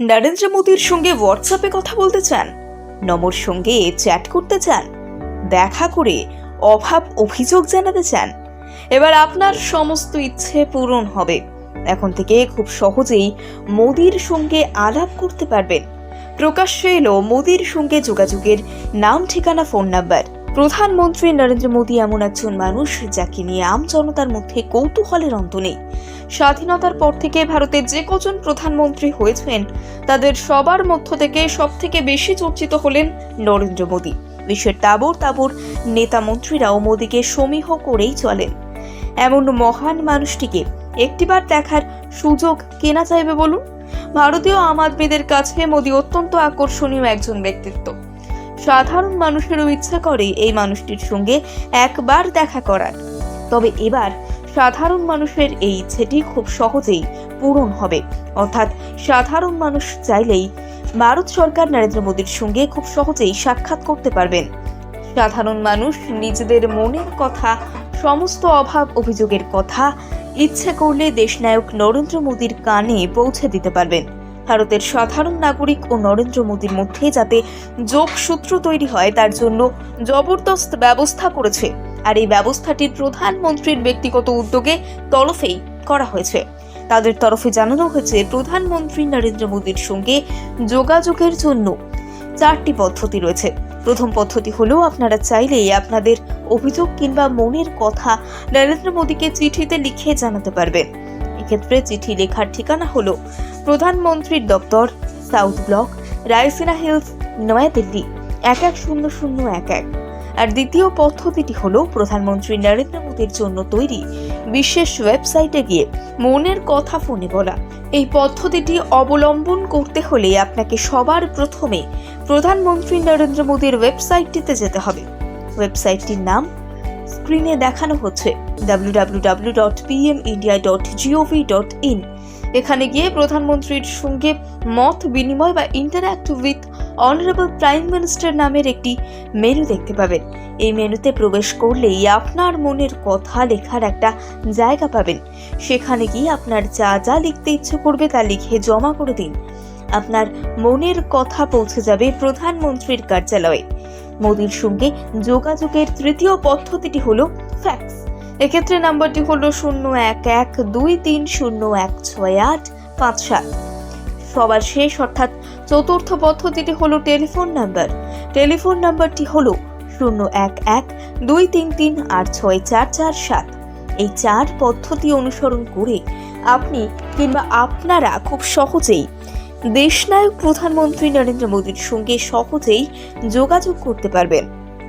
নরেন্দ্র মোদীর সঙ্গে হোয়াটসঅ্যাপে কথা বলতে চান, নমর সঙ্গে চ্যাট করতে চান, দেখা করে অভাব অভিযোগ জানাতে চান। এবার আপনার সমস্ত ইচ্ছে পূরণ হবে। এখন থেকে খুব সহজেই মোদির সঙ্গে আলাপ করতে পারবেন। প্রকাশ্যে এলো মোদির সঙ্গে যোগাযোগের নাম, ঠিকানা ফোন নাম্বার প্রধানমন্ত্রী নরেন্দ্র মোদী এমন একজন মানুষ যাকে নিয়ে আম জনতার মধ্যে কৌতূহলের অন্ত নেই। স্বাধীনতার পর থেকে ভারতের যে কজন প্রধানমন্ত্রী হয়েছেন, তাদের সবার মধ্য থেকে সব থেকে বেশি চর্চিত হলেন নরেন্দ্র মোদী। বিশ্বের তাবর তাবর নেতা মন্ত্রীরাও মোদীকে সমীহ করেই চলেন। এমন মহান মানুষটিকে একটিবার দেখার সুযোগ কেনা চাইবে বলুন? ভারতীয় আম আদমিদের কাছে মোদী অত্যন্ত আকর্ষণীয় একজন ব্যক্তিত্ব। সাধারণ মানুষেরও ইচ্ছা করে এই মানুষটির সঙ্গে একবার দেখা করার। তবে এবার সাধারণ মানুষের এই ইচ্ছেটি খুব সহজেই পূরণ হবে। অর্থাৎ সাধারণ মানুষ চাইলেই ভারত সরকার নরেন্দ্র মোদীর সঙ্গে খুব সহজেই সাক্ষাৎ করতে পারবেন। সাধারণ মানুষ নিজেদের মনের কথা, সমস্ত অভাব অভিযোগের কথা ইচ্ছে করলে দেশনায়ক নরেন্দ্র মোদীর কানে পৌঁছে দিতে পারবেন। ভারতের সাধারণ নাগরিক ও নরেন্দ্র মোদীর মধ্যে যাতে যোগসূত্র তৈরি হয়, তার জন্য জবরদস্ত ব্যবস্থা করেছে। আর এই ব্যবস্থাটি প্রধানমন্ত্রীর ব্যক্তিগত উদ্যোগে তরফেই করা হয়েছে। তাদের তরফে জানানো হয়েছে, প্রধানমন্ত্রী নরেন্দ্র মোদীর সঙ্গে যোগাযোগের জন্য চারটি পদ্ধতি রয়েছে। প্রথম পদ্ধতি হলো, আপনারা চাইলেই আপনাদের অভিযোগ কিংবা মনের কথা নরেন্দ্র মোদীকে চিঠিতে লিখে জানাতে পারবেন। এক্ষেত্রে চিঠি লেখার ঠিকানা হলো প্রধানমন্ত্রীর দপ্তর South Block Raisina Hills New Delhi এক এক শূন্য শূন্য এক এক আর দ্বিতীয় পদ্ধতিটি হল প্রধানমন্ত্রী নরেন্দ্র মোদীর জন্য তৈরি বিশেষ ওয়েবসাইটে গিয়ে মনের কথা ফোনে বলা। এই পদ্ধতিটি অবলম্বন করতে হলে আপনাকে সবার প্রথমে প্রধানমন্ত্রী নরেন্দ্র মোদীর ওয়েবসাইটটিতে যেতে হবে। ওয়েবসাইটটির নাম স্ক্রিনে দেখানো হচ্ছে www.pmindia.gov.in এখানে গিয়ে প্রধানমন্ত্রীর সঙ্গে মত বিনিময় বা interact with honourable prime minister নামের একটি মেনু দেখতে পাবেন। এই মেনুতে প্রবেশ করলেই আপনার মনের কথা লেখার একটা জায়গা পাবেন। সেখানে গিয়ে আপনার যা যা লিখতে ইচ্ছে করবে তা লিখে জমা করে দিন। আপনার মনের কথা পৌঁছে যাবে প্রধানমন্ত্রীর কার্যালয়ে। মোদির সঙ্গে যোগাযোগের তৃতীয় পদ্ধতিটি হলো ফ্যাক্স এক্ষেত্রে নাম্বারটি হলো শূন্য এক এক দুই তিন শূন্য এক ছয় আট পাঁচ সাত। সবার শেষ অর্থাৎ চতুর্থ পদ্ধতিটি হলো টেলিফোন নাম্বার। টেলিফোন নাম্বারটি হলো শূন্য এক এক দুই তিন তিন আট ছয় চার চার সাত। এই চার পদ্ধতি অনুসরণ করে আপনি কিংবা আপনারা খুব সহজেই দেশনায়ক প্রধানমন্ত্রী নরেন্দ্র মোদীর সঙ্গে সহজেই যোগাযোগ করতে পারবেন।